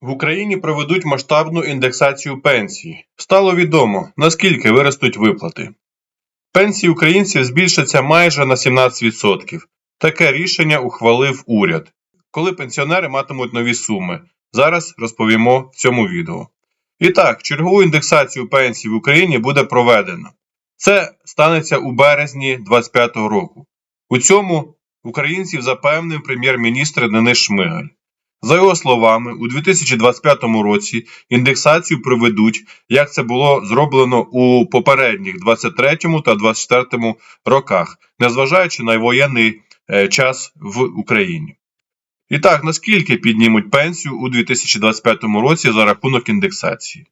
В Україні проведуть масштабну індексацію пенсій. Стало відомо, наскільки виростуть виплати. Пенсії українців збільшаться майже на 17%. Таке рішення ухвалив уряд. Коли пенсіонери матимуть нові суми. Зараз розповімо в цьому відео. І так, чергову індексацію пенсій в Україні буде проведено. Це станеться у березні 2025 року. У цьому українців запевнив прем'єр-міністр Денис Шмигаль. За його словами, у 2025 році індексацію проведуть, як це було зроблено у попередніх 23 та 24 роках, незважаючи на воєнний е, час в Україні. І так, наскільки піднімуть пенсію у 2025 році за рахунок індексації?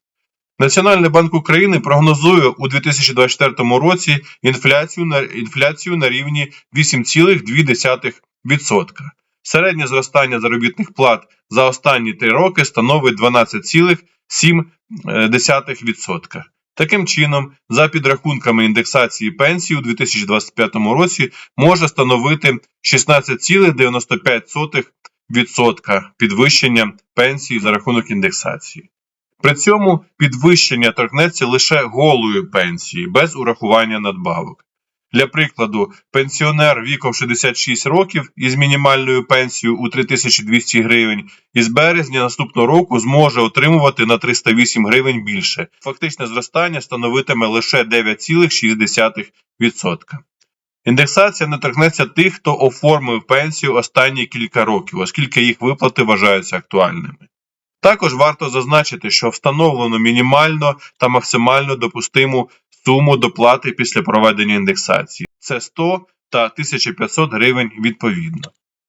Національний банк України прогнозує у 2024 році інфляцію на, інфляцію на рівні 8,2%. Середнє зростання заробітних плат за останні три роки становить 12,7%. Таким чином, за підрахунками індексації пенсії у 2025 році може становити 16,95% підвищення пенсії за рахунок індексації. При цьому підвищення торкнеться лише голої пенсії без урахування надбавок. Для прикладу, пенсіонер віком 66 років із мінімальною пенсією у 3200 гривень із березня наступного року зможе отримувати на 308 гривень більше. Фактичне зростання становитиме лише 9,6%. Індексація не торкнеться тих, хто оформив пенсію останні кілька років, оскільки їх виплати вважаються актуальними. Також варто зазначити, що встановлено мінімально та максимально допустиму суму доплати після проведення індексації. Це 100 та 1500 гривень відповідно.